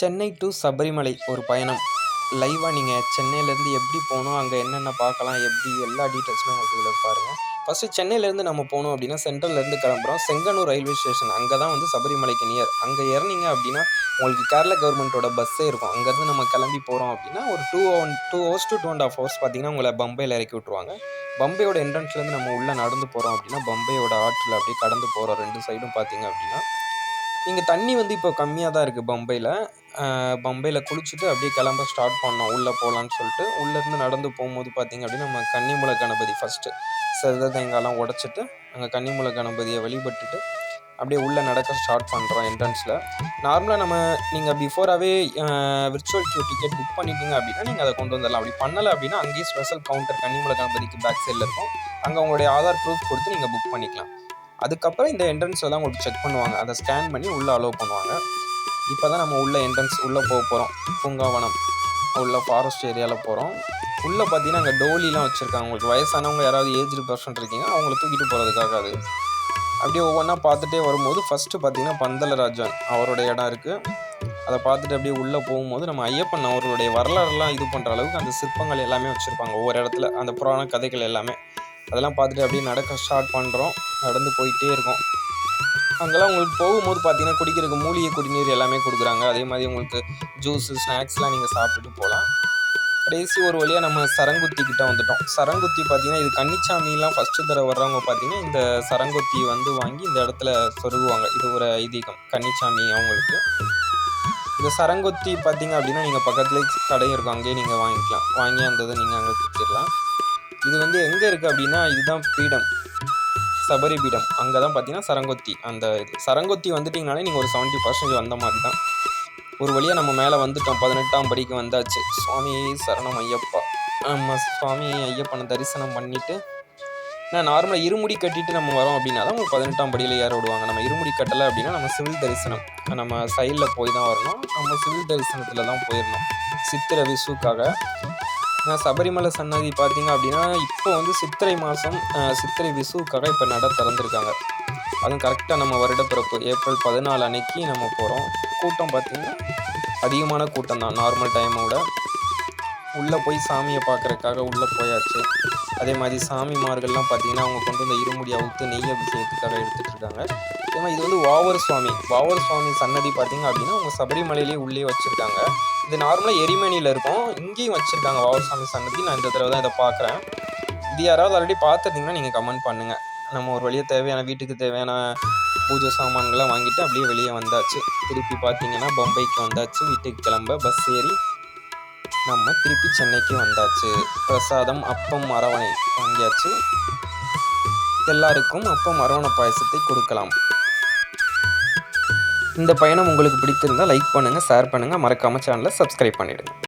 Chennai to Sabarimala ஒரு பயணம். லைவாக நீங்கள் சென்னையிலேருந்து எப்படி போகணும் அங்கே என்னென்ன பார்க்கலாம் எப்படி எல்லா டீட்டெயில்ஸுமே உங்களுக்கு இதில் பாருங்கள் ஃபஸ்ட்டு சென்னையிலேருந்து நம்ம போகணும் அப்படின்னா சென்ட்ரல்லேருந்து கிளம்புறோம். செங்கனூர் ரயில்வே ஸ்டேஷன் அங்கே தான் வந்து சபரிமலைக்கு நியர் அங்கே இறங்கிங்க அப்படின்னா உங்களுக்கு கேரளா கவர்மெண்ட்டோட பஸ்ஸே இருக்கும். அங்கேருந்து நம்ம கிளம்பி போகிறோம் அப்படின்னா ஒரு two one two hours to two and half hours பார்த்தீங்கன்னா உங்களை பம்பையில் இறக்கி விட்ருவாங்க பம்பையோட என்ட்ரன்ஸ்லேருந்து நம்ம உள்ளே நடந்து போகிறோம் அப்படின்னா பம்பையோட ஆற்றில் அப்படியே கடந்து போகிறோம் ரெண்டு சைடும் பார்த்தீங்க அப்படின்னா இங்கே தண்ணி வந்து இப்போ கம்மியாக தான் இருக்குது பம்பையில் பம்பையில் குளிச்சுட்டு அப்படியே கிளம்ப ஸ்டார்ட் பண்ணோம். உள்ளே போகலான்னு சொல்லிட்டு உள்ளேருந்து நடந்து போகும்போது பார்த்திங்க அப்படின்னா நம்ம கன்னிமூல கணபதி ஃபஸ்ட்டு சிறத தேங்காயெல்லாம் உடச்சிட்டு அங்கே கன்னிமூல கணபதியை வழிபட்டுட்டு அப்படியே உள்ளே நடக்க ஸ்டார்ட் பண்ணுறோம் என்ட்ரன்ஸில் நார்மலாக நம்ம நீங்கள் பிஃபோராகவே விர்ச்சுவல் க்யூ டிக்கெட் புக் பண்ணிட்டீங்க அப்படின்னா நீங்கள் அதை கொண்டு வந்துடலாம். அப்படி பண்ணலை அப்படின்னா அங்கேயே ஸ்பெஷல் கவுண்டர் கன்னிமூல கணபதிக்கு பேக் சைடில் இருக்கும். அங்கே உங்களுடைய ஆதார் ப்ரூஃப் கொடுத்து நீங்கள் புக் பண்ணிக்கலாம். அதுக்கப்புறம் இந்த என்ட்ரன்ஸ் தான் உங்களுக்கு செக் பண்ணுவாங்க. அதை ஸ்கேன் பண்ணி உள்ளே அலோவ் பண்ணுவாங்க. இப்போ தான் நம்ம உள்ள என்ட்ரன்ஸ் உள்ளே போக போகிறோம் பூங்காவனம். உள்ள ஃபாரஸ்ட் ஏரியாவில் போகிறோம் உள்ளே பார்த்தீங்கன்னா அங்கே டோலிலாம் வச்சுருக்காங்க. உங்களுக்கு வயசானவங்க யாராவது ஏஜ்டு பர்சன் இருக்கீங்க அவங்கள தூக்கிட்டு போகிறதுக்காக அது. அப்படியே ஒவ்வொன்றா பார்த்துட்டே வரும்போது ஃபஸ்ட்டு பார்த்தீங்கன்னா பந்தலராஜன் அவரோட இடம் இருக்குது அதை பார்த்துட்டு அப்படியே உள்ளே போகும்போது நம்ம ஐயப்பன் அவருடைய வரலாறுலாம் இது பண்ணுற அளவுக்கு அந்த சிற்பங்கள் எல்லாமே வச்சுருப்பாங்க. ஒவ்வொரு இடத்துல அந்த புராண கதைகள் எல்லாமே. அதெல்லாம் பார்த்துட்டு அப்படியே நடக்க ஸ்டார்ட் பண்ணுறோம் நடந்து போயிட்டே இருக்கோம். அங்கெல்லாம் உங்களுக்கு போகும்போது பார்த்தீங்கன்னா குடிக்கிறதுக்கு மூலிகை குடிநீர் எல்லாமே கொடுக்குறாங்க. அதே மாதிரி உங்களுக்கு ஜூஸு ஸ்நாக்ஸ்லாம் நீங்கள் சாப்பிட்டுட்டு போகலாம். கடைசி ஒரு வழியாக நம்ம சரங்குத்தி கிட்ட வந்துட்டோம். சரங்குத்தி பார்த்தீங்கன்னா இது கன்னிச்சாமிலாம் ஃபஸ்ட்டு தடவை வர்றவங்க பார்த்தீங்கன்னா இந்த சரங்குத்தி வந்து வாங்கி இந்த இடத்துல சொருகுவாங்க. இது ஒரு ஐதீகம். கன்னிச்சாமி அவங்களுக்கு. இந்த சரங்குத்தி பார்த்தீங்க அப்படின்னா நீங்கள் பக்கத்துலேயே கடையும் இருக்கும். அங்கேயே நீங்கள் வாங்கிக்கலாம். வாங்கி அந்த இதை நீங்கள் அங்கே கொடுத்துடலாம் இது வந்து எங்கே இருக்குது அப்படின்னா இதுதான் பீடம். சபரி பீடம் அங்கே தான் பார்த்தீங்கன்னா சரங்கொத்தி. அந்த இது சரங்கொத்தி வந்துட்டிங்கனாலே நீங்கள் ஒரு செவன்ட்டி பர்சன்டேஜ் வந்த மாதிரி தான் ஒரு வழியாக நம்ம மேலே வந்துட்டோம். பதினெட்டாம் படிக்கு வந்தாச்சு. சுவாமி சரணம் ஐயப்பா. நம்ம சுவாமி ஐயப்பனை தரிசனம் பண்ணிவிட்டு நான் நார்மலாக இருமுடி கட்டிட்டு நம்ம வரோம் அப்படின்னா தான் பதினெட்டாம் படியில் ஏற விடுவாங்க. நம்ம இருமுடி கட்டலை அப்படின்னா நம்ம சிவில் தரிசனம். நம்ம சைடில் போய் தான் வரணும். நம்ம சிவில் தரிசனத்தில் தான் போயிடணும் சித்திர விசுக்காக சபரிமலை சன்னதி பார்த்தீங்க அப்படின்னா இப்போ வந்து சித்திரை மாதம் சித்திரை விசுவுக்காக இப்போ நட திறந்துருக்காங்க. அதுவும் கரெக்டாக நம்ம வருடப்பிறப்பு ஏப்ரல் பதினாலு அன்னைக்கு நம்ம போகிறோம் கூட்டம் பார்த்திங்கன்னா அதிகமான கூட்டம் தான் நார்மல் டைமை விட. உள்ளே போய் சாமியை பார்க்குறக்காக உள்ளே போயாச்சு. அதே மாதிரி சாமிமார்கள்லாம் பார்த்தீங்கன்னா அவங்க கொண்டு வந்த இருமுடி அவுத்து நெய் அபிஷேகத்துக்காக எடுத்துகிட்டு இருக்காங்க. அதே மாதிரி இது வந்து வாவர் சுவாமி. வாவர் சுவாமி சன்னதி பார்த்தீங்க அப்படின்னா அவங்க சபரிமலையிலேயே உள்ளே வச்சுருக்காங்க. இது நார்மலாக எரிமணியில் இருக்கும். இங்கேயும் வச்சுருக்காங்க வாவர் சுவாமி சன்னதி. நான் இந்த தடவை தான் இதை பார்க்குறேன். இது யாராவது ஆல்ரெடி பார்த்துருந்தீங்கன்னா நீங்கள் கமெண்ட் பண்ணுங்கள் நம்ம ஒரு வழியாக தேவையான வீட்டுக்கு தேவையான பூஜை சாமான்கள்லாம் வாங்கிட்டு அப்படியே வெளியே வந்தாச்சு. திருப்பி பார்த்தீங்கன்னா பம்பைக்கு வந்தாச்சு. வீட்டுக்கு கிளம்ப பஸ் ஏறி நம்ம திருப்பி சென்னைக்கு வந்தாச்சு. பிரசாதம் அப்பம் அரவணை வாங்கியாச்சு. எல்லாருக்கும் அப்பம் அரவணை பாயசத்தை கொடுக்கலாம். இந்த பயணம் உங்களுக்கு பிடித்திருந்தால் லைக் பண்ணுங்கள் ஷேர் பண்ணுங்கள் மறக்காமல் சேனலை சப்ஸ்கிரைப் பண்ணிவிடுங்க